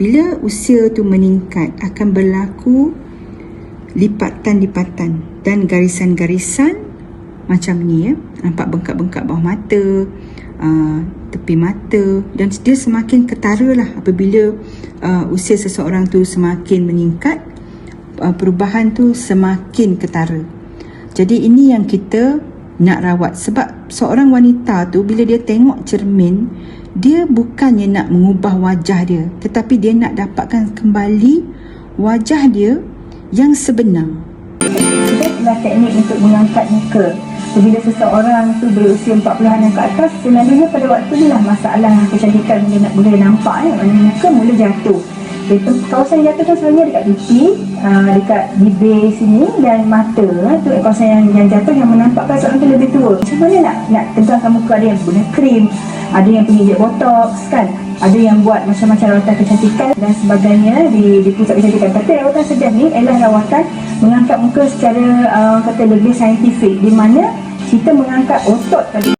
bila usia tu meningkat akan berlaku lipatan-lipatan dan garisan-garisan macam ni ya. Nampak bengkak-bengkak bawah mata, uh, tepi mata dan dia semakin ketara lah apabila uh, usia seseorang tu semakin meningkat uh, perubahan tu semakin ketara. Jadi ini yang kita nak rawat sebab seorang wanita tu bila dia tengok cermin dia bukannya nak mengubah wajah dia tetapi dia nak dapatkan kembali wajah dia yang sebenar. Itulah teknik untuk mengangkat muka. Bila seseorang tu berusia 40-an yang ke atas, selalunya pada waktu ni lah masalah kecantikan mula, nak mula nampak. Maksudnya muka mula jatuh. Itu kawasan jatuh tu selalunya dekat pipi, uh, dekat bibir sini dan mata. Uh, tu kawasan yang, yang jatuh yang menampakkan seorang tu lebih tua. Macam mana nak nak tegakkan muka ada yang guna krim, ada yang pergi jet botox kan. Ada yang buat macam-macam rawatan kecantikan dan sebagainya di, di pusat kecantikan. Tapi rawatan sedah ni ialah rawatan mengangkat muka secara uh, kata lebih saintifik di mana kita mengangkat otot tadi